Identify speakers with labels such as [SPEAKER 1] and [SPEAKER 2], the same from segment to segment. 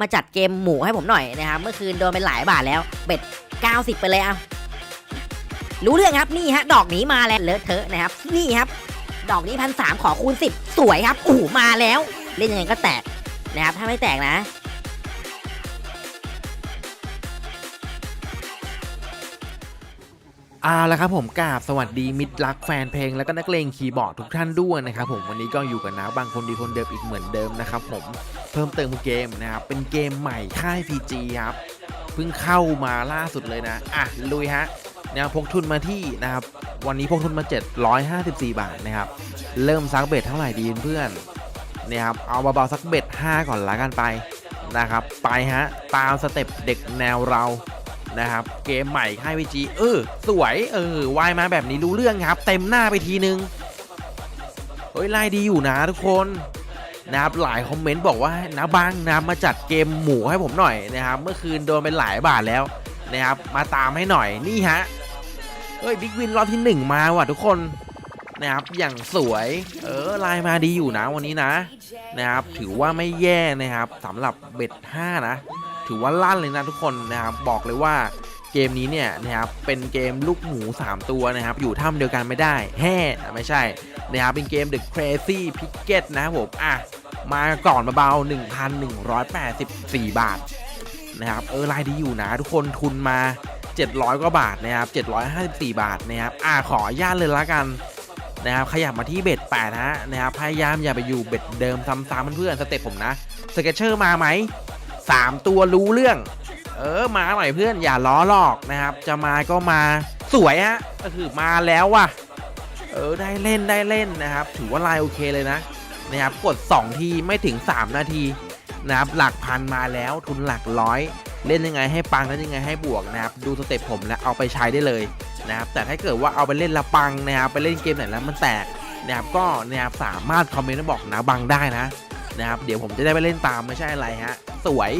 [SPEAKER 1] มาจัดเกมหมูให้ผมหน่อยนะครับเมื่อคืนโดนไปหลายบาทแล้ว เบ็ด 90 ไปเลยเอารู้เรื่องครับนี่ฮะ ดอกนี้มาแล้วเลอะเทอะนะครับ นี่ครับ ดอกนี้พันสามขอคูณ10 สวยครับโอ้โหมาแล้ว เล่นยังไงก็แตกนะครับถ้าไม่แตกนะ
[SPEAKER 2] เอาละครับผมกราบสวัสดีมิตรรักแฟนเพลงแล้วก็นักเลงคีย์บอร์ดทุกท่านด้วยนะครับผมวันนี้ก็อยู่กับนะบางคนดีคนเดิมอีกเหมือนเดิมนะครับผมเพิ่มเติมเกมนะครับเป็นเกมใหม่ค่าย PG ครับเพิ่งเข้ามาล่าสุดเลยนะอะลุยฮะนะครับพกทุนมาที่นะครับวันนี้พกทุนมา 754 บาทนะครับเริ่มซักเบ็ดเท่าไหร่ดีเพื่อนนะครับเอาเบาๆสักเบ็ด5 ก่อนละกันไปนะครับไปฮะตามสเต็ปเด็กแนวเรา นะครับ เกมใหม่ค่ายวีจีเออ สวยเออวายมาแบบนี้รู้เรื่องครับ เต็มหน้าไปทีนึง เฮ้ยไล่ดีอยู่นะทุกคนนะครับหลายคอมเมนต์บอกว่านะบังนะมาจัดเกมหมูให้ผมหน่อยนะครับเมื่อคืนโดนไปหลายบาทแล้วนะครับมาตามให้หน่อยนี่ฮะเฮ้ยบิ๊กวินรอบที่หนึ่งมาว่ะทุกคนนะครับอย่างสวยเออลน์มาดีอยู่นะวันนี้นะนะครับถือว่าไม่แย่นะครับสำหรับเบ็ด5นะ ถือว่าลั่นเลยนะทุกคนนะครับบอกเลยว่าเกมนี้เนี่ยนะครับเป็นเกมลูกหมู 3 ตัวนะครับอยู่ถ้ำเดียวกันไม่ได้แฮ่ไม่ใช่นะครับเป็นเกม The Crazy Picket นะครับผมอะมาก่อนเบาๆ1,184 บาทนะครับเออรายดีอยู่นะทุกคนทุนมา 700 กว่าบาทนะครับ754 บาทนะครับอะขออนุญาตเลยละกันนะครับขยับมาที่เบ็ด8ฮะนะครับพยายามอย่าไปอยู่เบ็ดเดิมซ้ำๆเพื่อนๆสเต็ปผมนะสเก็ตเชอร์มาไหม สามตัวรู้เรื่อง เออมาหน่อยเพื่อนอย่าล้อหลอกนะครับ จะมาก็มาสวยฮะก็คือมาแล้วว่ะ เออได้เล่นได้เล่นนะครับ ถือว่าลายโอเคเลยนะนะครับกด 2 ทีไม่ถึง 3 นาทีนะครับหลักพันมาแล้วทุนหลักร้อยเล่นยังไงให้ปังเล่นยังไงให้บวกนะครับดูสเต็ปผมแล้วเอาไปใช้ได้เลยนะครับแต่ถ้าเกิดว่าเอาไปเล่นละปังนะครับไปเล่นเกมไหนแล้วมันแตกนะครับก็นะครับสามารถคอมเมนต์บอกนะบังได้นะนะครับเดี๋ยวผมจะได้ไปเล่นตามไม่ใช่อะไรฮะ สวย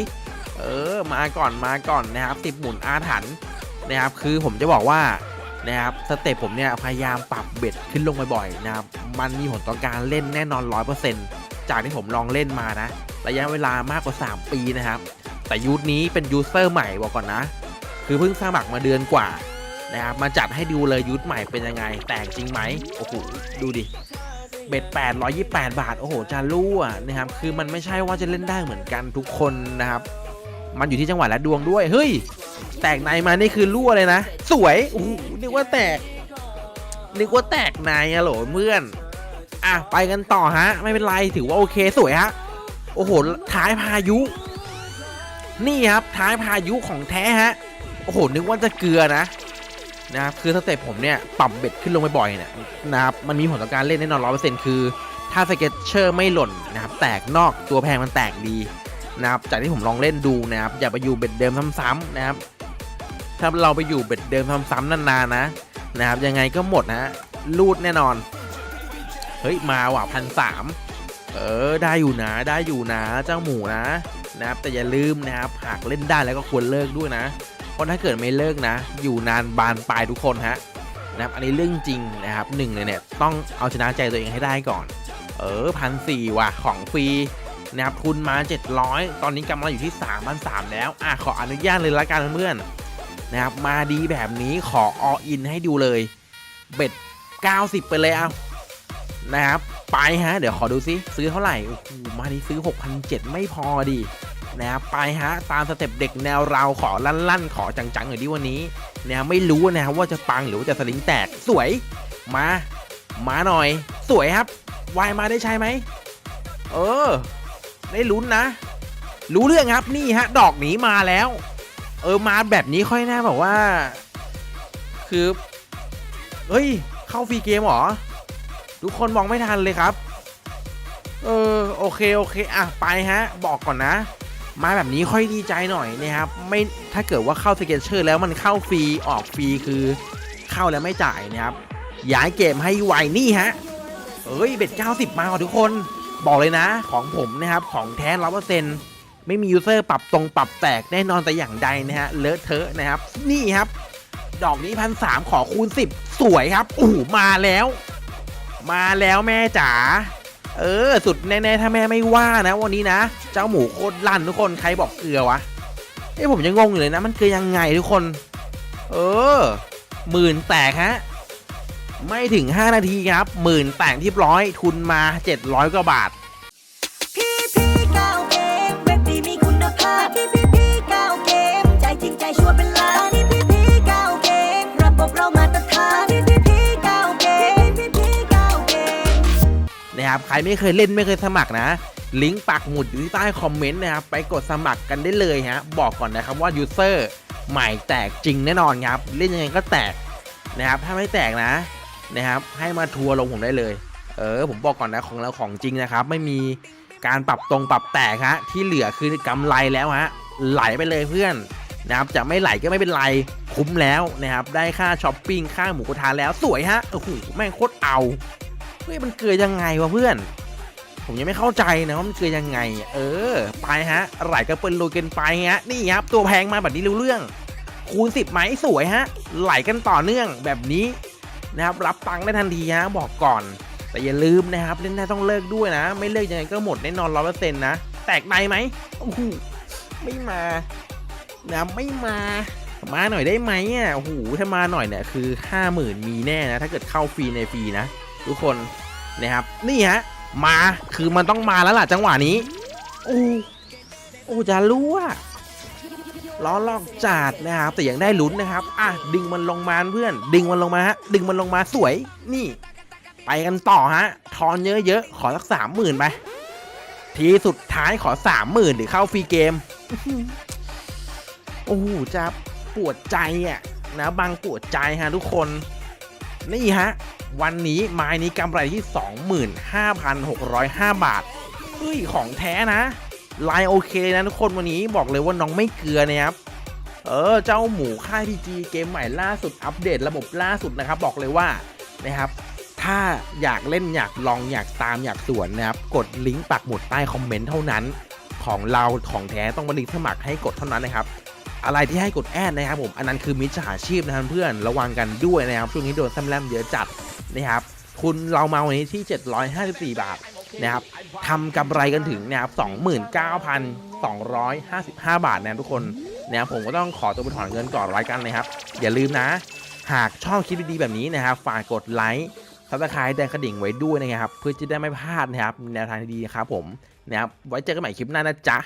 [SPEAKER 2] เออมาก่อนมาก่อนนะครับติดหมุนอาถรรพ์นะครับคือผมจะบอกว่านะครับสเต็ปผมเนี่ยพยายามปรับเบ็ดขึ้นลงบ่อยๆนะครับมันมีผลต่อการเล่นแน่นอน 100%จากที่ผมลองเล่นมานะ ระยะเวลามากกว่า 3 ปีนะครับ แต่ยูทนี้เป็นยูเซอร์ใหม่บอกก่อนนะ คือเพิ่งสมัครมาเดือนกว่านะครับมาจัดให้ดูเลยยูทใหม่เป็นยังไง แตกจริงไหมโอ้โหดูดิ เบ็ด828บาท โอ้โหจะรั่วนะครับคือมันไม่ใช่ว่าจะเล่นได้เหมือนกันทุกคนนะครับ มันอยู่ที่จังหวะและดวงด้วย เฮ้ย แตกในมานี่คือรั่วเลยนะ สวยโอ้โหนึกว่าแตก นึกว่าแตกในอะโหลเพื่อนอะไปกันต่อฮะ ไม่เป็นไรถือว่าโอเคสวยฮะโอ้โหท้ายพายุ นี่ครับท้ายพายุของแท้ฮะโอ้โหนึกว่าจะเกลือนะ นะครับคือสเต็ปผมเนี่ยปรับเบ็ดขึ้นลงบ่อยๆเนี่ยนะครับมันมีผลต่อการเล่นแน่นอนร้อยเปอร์เซ็นต์คือ ถ้าสเก็ตเชอร์ไม่หล่นนะครับแตกนอกตัวแพงมันแตกดีนะครับจากที่ผมลองเล่นดูนะครับอย่าไปอยู่เบ็ดเดิมซ้ำๆนะครับถ้าเราไปอยู่เบ็ดเดิมซ้ำๆนานๆนะนะครับยังไงก็หมดนะรูดแน่นอน เฮ้ยมาว่ะพันสามเออได้อยู่นะได้อยู่นะเจ้าหมูนะนะครับแต่อย่าลืมนะครับหากเล่นได้แล้วก็ควรเลิกด้วยนะ เพราะถ้าเกิดไม่เลิกนะ อยู่นานบานปลายทุกคนฮะนะครับอันนี้เรื่องจริงนะครับหนึ่งเลยเนี่ยต้องเอาชนะใจตัวเองให้ได้ก่อน เออพันสี่ว่ะของฟรีนะครับทุนมา 700 ตอนนี้กำลังอยู่ที่3 0 0 3แล้วอะขออนุญาตเลยละกันเพื่อนนะครับมาดีแบบนี้ขอออินให้ดูเลยเบ็ด 90 ไปเลยเอานะครับ ไปฮะ เดี๋ยวขอดูซิซื้อเท่าไหร่โอ้โหมาดีซื้อ 6,700 ไม่พอดี นะครับไปฮะตามสเต็ปเด็กแนวเราขอลั่นๆ ขอจังๆหน่อยดิวันนี้นะไม่รู้นะครับว่าจะปังหรือว่าจะสลิงแตกสวยมามาหน่อย สวยครับวายมาได้ใช่ไหมเออ ได้ลุ้นนะ รู้เรื่องครับนี่ฮะ ดอกหนีมาแล้ว เออมาแบบนี้ค่อยแน่บอกว่า คือเฮ้ย เข้าฟรีเกมเหรอ ทุกคนมองไม่ทันเลยครับ เออ โอเค โอเค อะ ไปฮะ บอกก่อนนะ มาแบบนี้ค่อยดีใจหน่อยนะครับไม่ถ้าเกิดว่าเข้าสเก็ตเชอร์แล้วมันเข้าฟรีออกฟรีคือเข้าแล้วไม่จ่ายนะครับย้ายเกมให้ไวนี่ฮะเอ้ยเบ็ด90มาก่อทุกคนบอกเลยนะของผมนะครับของแท้ร้อเปอร์เซ็นต์ไม่มียูเซอร์ปรับตรงปรับแตกแน่นอนแต่อย่างใดนะฮะเลอะเทอะนะครับ นี่ครับ ดอกนี้พันสามขอคูณ10สวยครับโอ้โหมาแล้ว มาแล้วแม่จ๋า เออ สุดแน่ๆถ้าแม่ไม่ว่านะ วันนี้นะ เจ้าหมูโคตรลั่นทุกคนใครบอกเกลือวะเอ้ผมยังงงอยู่เลยนะ มันเกลือยังไงทุกคน เออหมื่นแตกฮะไม่ถึง 5 นาทีครับหมื่นแตกที่ร้อยทุนมา 700กว่าบาท
[SPEAKER 3] นะ
[SPEAKER 2] ครับใครไม่เคยเล่นไม่เคยสมัครนะลิงก์ปักหมุดอยู่ที่ใต้คอมเมนต์นะครับไปกดสมัครกันได้เลยฮะบอกก่อนนะครับว่ายูเซอร์ใหม่แตกจริงแน่นอนครับเล่นยังไงก็แตกนะครับถ้าไม่แตกนะนะครับให้มาทัวร์ลงผมได้เลย เออผมบอกก่อนนะของเราของจริงนะครับ ไม่มีการปรับตรงปรับแตกฮะที่เหลือคือกำไรแล้วฮะไหลไปเลยเพื่อนนะครับจะไม่ไหลก็ไม่เป็นไรคุ้มแล้วนะครับได้ค่าช้อปปิ้งค่าหมูกระทะแล้วสวยฮะโอ้โหแม่งโคตรเอา เฮ้ยมันเกิดยังไงวะเพื่อน ผมยังไม่เข้าใจนะว่ามันคือยังไง เออ ไปฮะไหลกระเปิลโลเกนไปฮะ นี่ครับตัวแพงมาแบบนี้รู้เรื่อง คูณ 10 ไหมสวยฮะ ไหลกันต่อเนื่องแบบนี้นะครับ รับตังค์ได้ทันทีฮะบอกก่อน แต่อย่าลืมนะครับเล่นได้ต้องเลิกด้วยนะ ไม่เลิกยังไงก็หมดแน่นอนร้อยเปอร์เซ็นต์นะ แตกในไหมโอ้โหไม่มานะไม่มามาหน่อยได้ไหมอะโอ้โหถ้ามาหน่อยเนี่ยคือห้าหมื่นมีแน่นะ ถ้าเกิดเข้าฟรีในฟรีนะ ทุกคนนะครับ นี่ฮะ มาคือมันต้องมาแล้วล่ะจังหวะนี้โอ้โอ้จะรู้ว่าล้อลอกจัดนะครับ แต่ยังได้ลุ้นนะครับ อะดึงมันลงมาเพื่อน ดึงมันลงมาฮะดึงมันลงมาสวยนี่ ไปกันต่อฮะทอนเยอะๆขอสักสามหมื่นไปทีสุดท้ายขอสามหมื่นหรือเข้าฟรีเกมโอ้โหจะปวดใจอะนะบางปวดใจฮะทุกคน นี่ฮะวันนี้ไม้นี้กำไรที่ 25,605 บาทเฮ้ยของแท้นะลายโอเคเลยนะทุกคนวันนี้บอกเลยว่าน้องไม่เกลือนะครับเออเจ้าหมูค่ายพีจีเกมใหม่ล่าสุดอัปเดตระบบล่าสุดนะครับบอกเลยว่านะครับถ้าอยากเล่นอยากลองอยากตามอยากสวนนะครับกดลิงก์ปักหมุดใต้คอมเมนต์เท่านั้น ของเราของแท้ต้องมาลิงก์สมัครให้กดเท่านั้นนะครับอะไรที่ให้กดแอดนะครับผมอันนั้นคือมิจฉาชีพนะครับเพื่อนระวังกันด้วยนะครับช่วงนี้โดนซ้ำแลมเยอะจัด นะครับทุนเรามาวันนี้ที่ 754 บาทนะครับทำกำไรกันถึงนะครับ29,255 บาทนะทุกคนนะครับผมก็ต้องขอตัวไปถอนเงินก่อนรายการนะครับ อย่าลืมนะ หากชอบคลิปดีๆแบบนี้นะครับฝากกดไลค์ซับสไครต์แดงกระดิ่งไว้ด้วยนะครับ เพื่อจะได้ไม่พลาดนะครับแนวทางดีๆครับผมนะครับไว้เจอกันใหม่คลิปหน้านะจ๊ะ